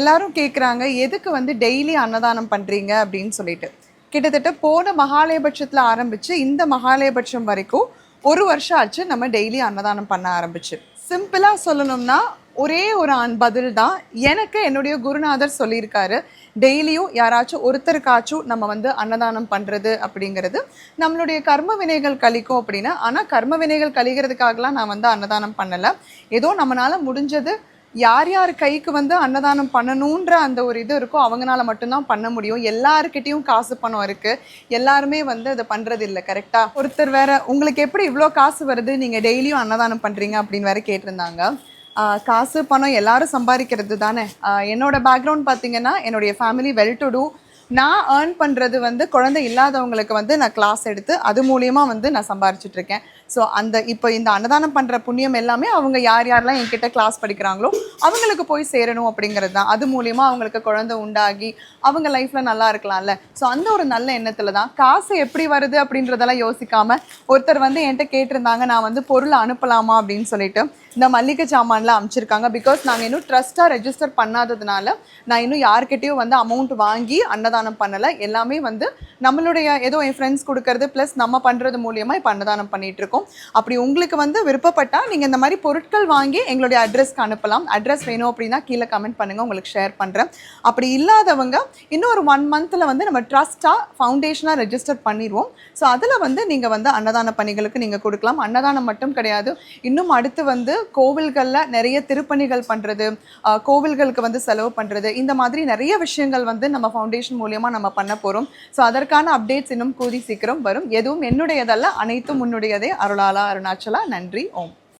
எல்லாரும் கேட்குறாங்க எதுக்கு வந்து டெய்லி அன்னதானம் பண்ணுறீங்க அப்படின்னு சொல்லிட்டு. கிட்டத்தட்ட போன மகாலயபட்சத்தில் ஆரம்பித்து இந்த மகாலயபட்சம் வரைக்கும் ஒரு வருஷம் ஆச்சு நம்ம டெய்லி அன்னதானம் பண்ண ஆரம்பிச்சு. சிம்பிளாக சொல்லணும்னா ஒரே ஒரு ஆண் பதில் தான் எனக்கு என்னுடைய குருநாதர் சொல்லியிருக்காரு. டெய்லியும் யாராச்சும் ஒருத்தருக்காச்சும் நம்ம வந்து அன்னதானம் பண்ணுறது அப்படிங்கிறது. நம்மளுடைய கர்ம வினைகள் கழிக்கும் அப்படின்னா ஆனால் கர்ம வினைகள் கழிகிறதுக்காகலாம் நான் வந்து அன்னதானம் பண்ணலை. ஏதோ நம்மளால முடிஞ்சது யார் யார் கைக்கு வந்து அன்னதானம் பண்ணணுன்ற அந்த ஒரு இது இருக்கோ அவங்களால மட்டும்தான் பண்ண முடியும். எல்லாருக்கிட்டேயும் காசு பணம் இருக்கு. எல்லாருமே வந்து அதை பண்றது இல்லை கரெக்டா ஒருத்தர் வேற உங்களுக்கு எப்படி இவ்வளோ காசு வருது? நீங்க டெய்லியும் அன்னதானம் பண்றீங்க? அப்படின்னு வேற கேட்டிருந்தாங்க. காசு பணம் எல்லாரும் சம்பாதிக்கிறது தானே? என்னோட பேக்ரவுண்ட் பார்த்தீங்கன்னா என்னுடைய ஃபேமிலி வெல் டு டூ நான் ஏர்ன் பண்ணுறது வந்து குழந்தை இல்லாதவங்களுக்கு வந்து நான் கிளாஸ் எடுத்து அது மூலியமாக வந்து நான் சம்பாரிச்சிட்ருக்கேன் ஸோ அந்த இப்போ இந்த அன்னதானம் பண்ணுற புண்ணியம் எல்லாமே அவங்க யார் யாரெல்லாம் என்கிட்ட கிளாஸ் படிக்கிறாங்களோ அவங்களுக்கு போய் சேரணும் அப்படிங்கிறது தான். அது மூலியமாக அவங்களுக்கு குழந்தை உண்டாகி அவங்க லைஃப்பில் நல்லா இருக்கலாம்ல. ஸோ அந்த ஒரு நல்ல எண்ணத்தில் தான் காசு எப்படி வருது அப்படின்றதெல்லாம் யோசிக்காமல் ஒருத்தர் வந்து என்கிட்ட கேட்டிருந்தாங்க நான் வந்து பொருளை அனுப்பலாமா அப்படின்னு சொல்லிட்டு இந்த மல்லிகை சாமான்லாம் அமைச்சிருக்காங்க. பிகாஸ் நாங்கள் இன்னும் ட்ரஸ்ட்டாக ரெஜிஸ்டர் பண்ணாததுனால நான் இன்னும் யார்கிட்டயும் வந்து அமௌண்ட் வாங்கி அன்னதானம் பண்ணலை. எல்லாமே வந்து நம்மளுடைய ஏதோ என் ஃப்ரெண்ட்ஸ் கொடுக்கறது ப்ளஸ் நம்ம பண்ணுறது மூலியமாக இப்போ அன்னதானம் பண்ணிகிட்ருக்கோம் அப்படி உங்களுக்கு வந்து விருப்பப்பட்டால் நீங்கள் இந்த மாதிரி பொருட்கள் வாங்கி எங்களுடைய அட்ரஸ்க்கு அனுப்பலாம். அட்ரஸ் வேணும் அப்படின்னா கீழே கமெண்ட் பண்ணுங்கள் உங்களுக்கு ஷேர் பண்ணுறேன் அப்படி இல்லாதவங்க இன்னும் ஒரு ஒன் மந்தில் வந்து நம்ம ட்ரஸ்ட்டாக ஃபவுண்டேஷனாக ரெஜிஸ்டர் பண்ணிடுவோம் ஸோ அதில் வந்து நீங்கள் வந்து அன்னதான பணிகளுக்கு நீங்கள் கொடுக்கலாம். அன்னதானம் மட்டும் கிடையாது. இன்னும் அடுத்து வந்து கோவில்களில் நிறைய திருப்பணிகள் பண்ணுறது கோவில்களுக்கு வந்து செலவு பண்ணுறது இந்த மாதிரி நிறைய விஷயங்கள் வந்து நம்ம ஃபவுண்டேஷன் மூலியமாக நம்ம பண்ண போகிறோம் ஸோ அதற்கான அப்டேட்ஸ் இன்னும் கூதி சீக்கிரம் வரும். எதுவும் என்னுடையதல்ல அனைத்தும் உன்னுடையதே. அருளாலா அருணாச்சலா நன்றி ஓம்.